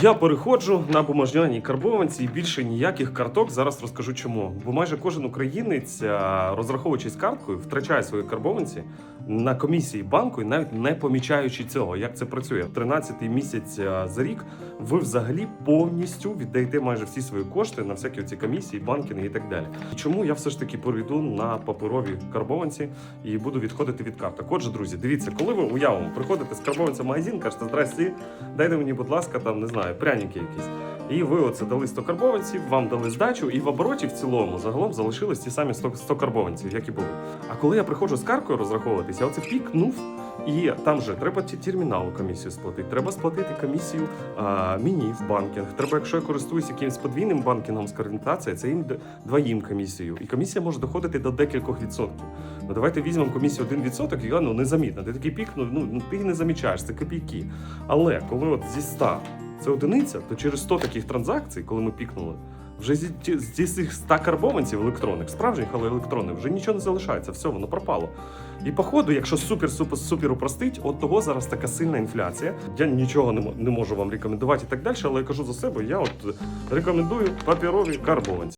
Я переходжу на бумажняній карбованці і більше ніяких карток. Зараз розкажу чому. Бо майже кожен українець, розраховуючись карткою, втрачає свої карбованці на комісії банку і навіть не помічаючи цього. Як це працює? 13-й місяць за рік ви взагалі повністю віддаєте майже всі свої кошти на всякі ці комісії, банкінги і так далі. Чому я все ж таки перейду на паперові карбованці і буду відходити від карток? Отже, друзі, дивіться, коли ви уявимо, приходите з карбованця в магазин, кажете, здрасті, дайте мені, будь ласка, там не знаю, пряники якісь. І ви оце дали 100 карбованців, вам дали здачу, і в обороті в цілому загалом залишились ті самі 100, 100 карбованців, і були. А коли я приходжу з каркою розраховуватися, я оце пікнув. І там же треба терміналу комісію сплатити. Треба сплатити комісію а, мені в банкінг. Треба, якщо я користуюсь якимось подвійним банкінгом з карантації, це їм двоїм комісію. І комісія може доходити до декількох відсотків. Ну давайте візьмемо комісію 1%, і вона ну, незамітна. Ти такий пік, ну, ну ти не замічаєш, це копійки. Але коли от зі 100 це одиниця, то через 100 таких транзакцій, коли ми пікнули, вже зі, зі цих 100 карбованців електронних, справжніх, але електронних, вже нічого не залишається, все, воно пропало. І походу, якщо супер супер супер упростить, от того зараз така сильна інфляція. Я нічого не можу вам рекомендувати і так далі, але я кажу за себе, я от рекомендую паперові карбованці.